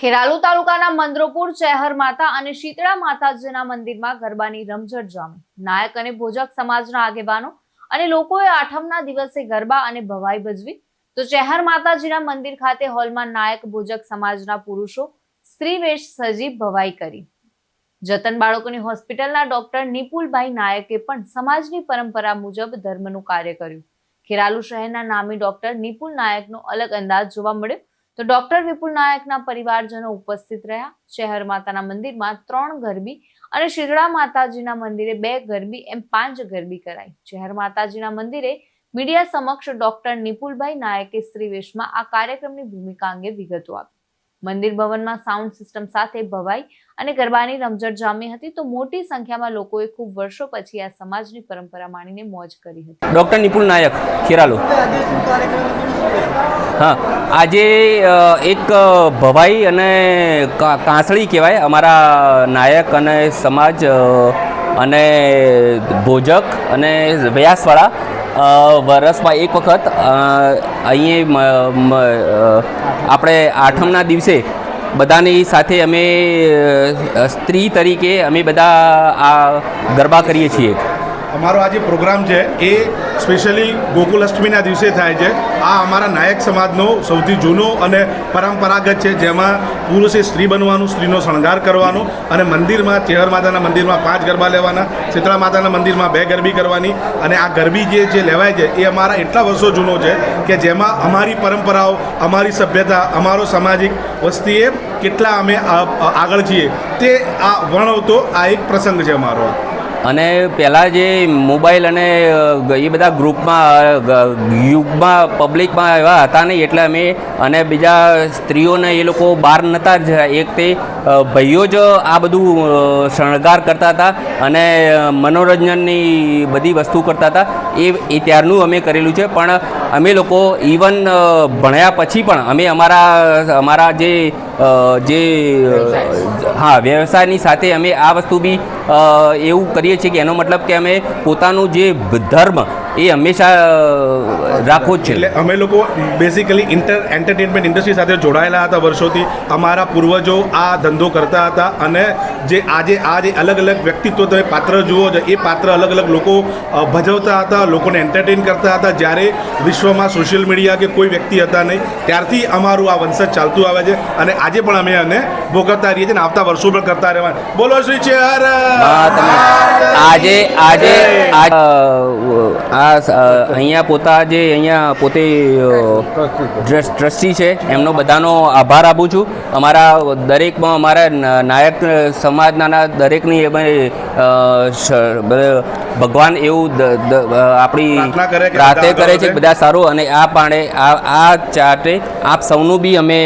ખેરાલુ તાલુકાના મંદ્રોપુર ચેહર માતા અને શીતળા માતાજીના મંદિરમાં ગરબાની રમઝટ જામી. નાયક અને ભોજક સમાજના આગેવાનો અને લોકોએ આઠમના દિવસે ગરબા અને ભવાઈ ભજવી. તો ચેહર માતાજીના મંદિર ખાતે હોલમાં નાયક, ભોજક સમાજના પુરુષો, સ્ત્રી વેશ સજી ભવાઈ કરી. જતન બાળકોની હોસ્પિટલના ડોક્ટર નિપુલભાઈ નાયકે પણ સમાજની પરંપરા મુજબ ધર્મનું કાર્ય કર્યું. ખેરાલુ શહેરના નામી ડોક્ટર નિપુલ નાયકનો અલગ અંદાજ જોવા મળ્યો. તો ડોક્ટર વિપુલ નાયકના પરિવારજનો ઉપસ્થિત રહ્યા. શહેર માતાના મંદિરમાં ત્રણ ગરબી અને શીતળા માતાજીના મંદિરે બે ગરબી એમ પાંચ ગરબી કરાઈ. શહેર માતાજીના મંદિરે મીડિયા સમક્ષ ડોક્ટર નિપુલભાઈ નાયકે સ્ત્રીવેશમાં આ કાર્યક્રમની ભૂમિકા અંગે વિગતો આપી. મંદિર ભવનમાં સાઉન્ડ સિસ્ટમ સાથે ભવાઈ અને ગરબાની રમઝટ જામી હતી તો મોટી સંખ્યામાં લોકોએ ખૂબ વર્ષો પછી આ સમાજની પરંપરા માણીને મોજ કરી હતી. ડોક્ટર નિપુલ નાયક, ખેરાલુ. હા, આજે એક ભવાઈ અને કાંસળી કહેવાય અમારા નાયક અને સમાજ અને ભોજક અને વ્યાસવાળા વરસમાં એક વખત અહીંયા આપણે આઠમના દિવસે બધાની સાથે અમે સ્ત્રી તરીકે અમે બધા આ ગરબા કરીએ છીએ. અમારો આ જે પ્રોગ્રામ છે એ સ્પેશિયલી ગોકુલ અષ્ટમીના દિવસે થાય છે. આ અમારા નાયક સમાજનો સૌથી જૂનો અને પરંપરાગત છે, જેમાં પુરુષે સ્ત્રી બનવાનું, સ્ત્રીનો શણગાર કરવાનો અને મંદિરમાં, ચેહર માતાના મંદિરમાં પાંચ ગરબા લેવાના, શીતળા માતાના મંદિરમાં બે ગરબી કરવાની અને આ ગરબી જે જે લેવાય છે એ અમારા એટલા વર્ષો જૂનો છે કે જેમાં અમારી પરંપરાઓ, અમારી સભ્યતા, અમારો સામાજિક વસ્તીએ કેટલા અમે આગળ છીએ તે આ વર્ણવતો આ એક પ્રસંગ છે અમારો. અને પહેલાં જે મોબાઈલ અને એ બધા ગ્રુપમાં યુગમાં, પબ્લિકમાં એવા હતા નહીં, એટલે અમે અને બીજા સ્ત્રીઓને એ લોકો બહાર નહોતા જ એક તે ભાઈઓ જ આ બધું શણગાર કરતા હતા અને મનોરંજનની બધી વસ્તુ કરતા હતા. એ એ ત્યારનું અમે કરેલું છે. પણ અમે લોકો ઇવન ભણ્યા પછી પણ અમે અમારા અમારા જે જે હા વ્યવસાયની સાથે અમે આ વસ્તુ બી એવું કરીએ છીએ કે એનો મતલબ કે અમે પોતાનું જે ધર્મ એ હંમેશા રાખવું જ છે. એટલે અમે લોકો બેઝિકલી ઇન્ટર એન્ટરટેનમેન્ટ ઇન્ડસ્ટ્રી સાથે જોડાયેલા હતા વર્ષોથી. અમારા પૂર્વજો આ ધંધો કરતા હતા અને જે આજે આ જે અલગ અલગ વ્યક્તિત્વ તમે પાત્ર જુઓ છો એ પાત્ર અલગ અલગ લોકો ભજવતા હતા લોકોને એન્ટરટેન કરતા હતા. જ્યારે વિશ્વમાં સોશિયલ મીડિયા કે કોઈ વ્યક્તિ હતા નહીં ત્યારથી અમારું આ વંશજ ચાલતું આવે છે અને આજે પણ અમે એને ભોગવતા રહીએ છીએ અને આવતા વર્ષો પણ કરતા રહેવાના. બોલો શ્રી ચેહર! આજે આજે આ આ અહીંયા પોતા જે અહીંયા પોતે ટ્રસ્ટ- છે એમનો બધાનો આભાર આપું છું. અમારા દરેકમાં અમારા નાયક સમાજના દરેકની અમે ભગવાન એવું આપણી રાતે કરે છે બધા સારું અને આ પાણે આ આ ચાટે આપ સૌનું બી અમે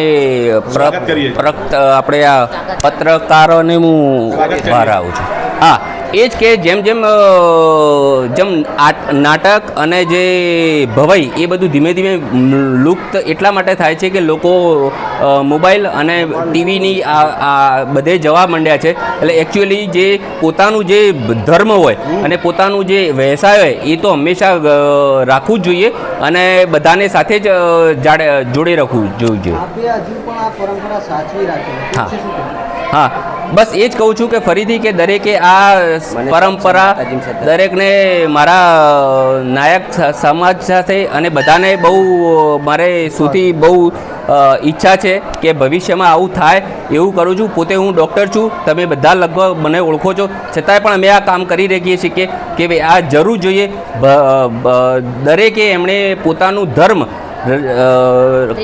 આપણે આ પત્રકારોને હું બહાર આવું છું. હા. એ જ કે જેમ જેમ જેમ નાટક અને જે ભવાઈ એ બધું ધીમે ધીમે લુપ્ત એટલા માટે થાય છે કે લોકો મોબાઈલ અને ટીવીની આ બધે જવા માંડ્યા છે. એટલે એકચ્યુઅલી જે પોતાનું જે ધર્મ હોય અને પોતાનું જે વ્યવસાય હોય એ તો હંમેશા રાખવું જ જોઈએ અને બધાને સાથે જ જાડે જોડે રાખવું જોઈએ. હા. હા બસ એ જ કહું છું કે ફરીથી કે દરેકે આ પરંપરા દરેકને મારા નાયક સમાજ સાથે અને બધાને બહુ મારે સુધી બહુ ઈચ્છા છે કે ભવિષ્યમાં આવું થાય એવું કરું છું. પોતે હું ડૉક્ટર છું તમે બધા લગભગ મને ઓળખો છો. છતાંય પણ અમે આ કામ કરી રહીએ છીએ કે ભાઈ આ જરૂર જોઈએ. દરેકે એમણે પોતાનું ધર્મ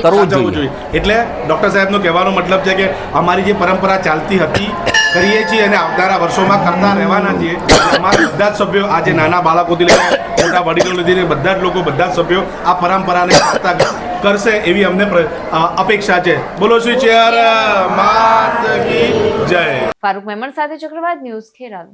કરવું જોઈએ. એટલે ડૉક્ટર સાહેબનો કહેવાનો મતલબ છે કે અમારી જે પરંપરા ચાલતી હતી કરીએ છીએ અને આવનારા વર્ષોમાં કરતા રહેવાના છીએ. અમારા બધા જ સભ્યો આજે નાના બાળકોથી લઈને મોટા વડીલો લઈને બધા જ લોકો બધા જ સભ્યો આ પરંપરાને કરતા કરશે એવી અમને અપેક્ષા છે. બોલો શ્રી ચેર માત કી જય. ફારૂક મેમણ સાથે ચક્રવાત ન્યૂઝ ખેરાલુ.